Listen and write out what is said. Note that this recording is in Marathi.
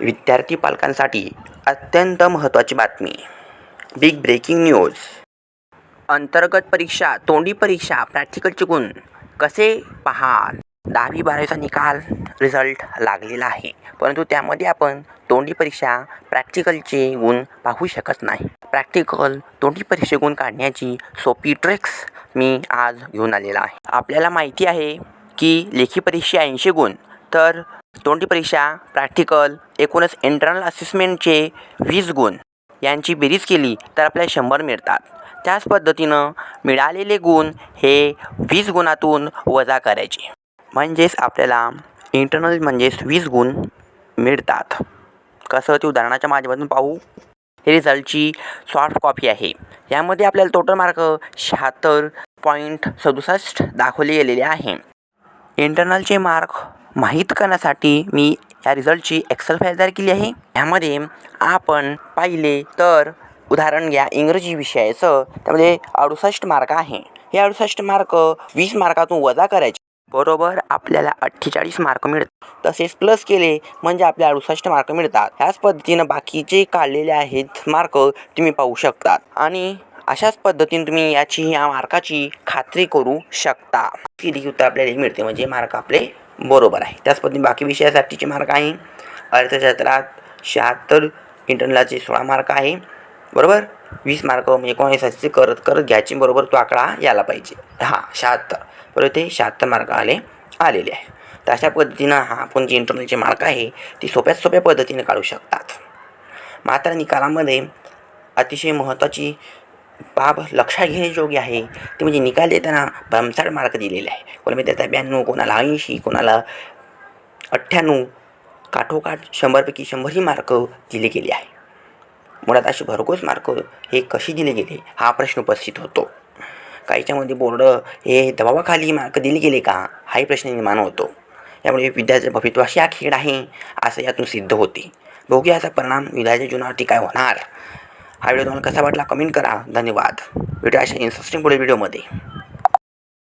विद्यार्थी पालकांसाठी अत्यंत महत्त्वाची बातमी. बिग ब्रेकिंग न्यूज अंतर्गत परीक्षा तोंडी परीक्षा प्रॅक्टिकलचे गुण कसे पहाल? दहावी बारावीचा निकाल रिझल्ट लागलेला आहे. परंतु त्यामध्ये आपण तोंडी परीक्षा प्रॅक्टिकलचे गुण पाहू शकत नाही. प्रॅक्टिकल तोंडी परीक्षे गुण काढण्याची सोपी ट्रिक्स मी आज घेऊन आलेला आहे. आपल्याला माहिती आहे की लेखी परीक्षा ऐंशी गुण तर तोंडी परीक्षा प्रॅक्टिकल एकूणच इंटरनल असेसमेंटचे वीस गुण. यांची बेरीज केली तर आपल्याला शंभर मिळतात. त्याच पद्धतीनं मिळालेले गुण हे वीस गुणातून वजा करायचे. म्हणजेच आपल्याला इंटरनल म्हणजेच वीस गुण मिळतात. कसं ते उदाहरणाच्या माध्यमातून पाहू. हे रिझल्टची सॉफ्ट कॉपी आहे. यामध्ये आपल्याला टोटल मार्क शहात्तर पॉईंट सदुसष्ट दाखवले गेलेले आहे. इंटरनलचे मार्क माहीत करण्यासाठी मी या रिझल्टची एक्सेल फाईल तयार केली आहे. यामध्ये आपण पाहिले तर उदाहरण घ्या इंग्रजी विषयाचं. त्यामध्ये अडुसष्ट मार्क आहे. हे अडुसष्ट मार्क वीस मार्कातून वजा करायचे. बरोबर आपल्याला अठ्ठेचाळीस मार्क मिळतात. तसेच प्लस केले म्हणजे आपल्याला अडुसष्ट मार्क मिळतात. ह्याच पद्धतीनं बाकीचे काढलेले आहेत मार्क तुम्ही पाहू शकतात. आणि अशाच पद्धतीने तुम्ही याची या मार्काची खात्री करू शकता. किती उत्तर आपल्याला मिळते. म्हणजे मार्क आपले बरोबर आहे. त्याच पद्धतीने बाकी विषयासाठीचे मार्क आहे. अर्थशास्त्रात शहात्तर इंटरनलाचे सोळा मार्क आहे. बरोबर? वीस मार्क म्हणजे एकोणीसाचे करत करत घ्यायचे बरोबर? तो आकडा यायला पाहिजे. हा शहात्तर. बरोबर ते शहात्तर मार्क आले आलेले आहे. तर अशा पद्धतीनं हा आपण जे इंटरनलचे मार्क आहे ती सोप्यात सोप्या पद्धतीने काढू शकतात. मात्र निकालामध्ये अतिशय महत्त्वाची बाब लक्षात घेण्याजोगी आहे. ते म्हणजे निकाल देताना भरमसाठ मार्क दिलेले आहे. कोणाला त्याचा ब्याण्णव कोणाला ऐंशी कोणाला अठ्ठ्याण्णव काठोकाठ शंभरपैकी शंभरही मार्क दिले गेले आहे मुळात असे भरघोस मार्क हे कसे दिले गेले हा प्रश्न उपस्थित होतो. काहीच्यामध्ये बोर्ड हे दबावाखाली मार्क दिले गेले का हाही प्रश्न निर्माण होतो. यामुळे विद्यार्थ्याच्या अशी हा खेळ आहे असं यातून सिद्ध होते. बघूया याचा परिणाम विद्यार्थ्याच्या जीवनावरती काय होणार. हा व्हिडिओ तुम्हाला कसा वाटला कमेंट करा. धन्यवाद. व्हिडिओ अशा इंटरेस्टिंग पुढे व्हिडिओमध्ये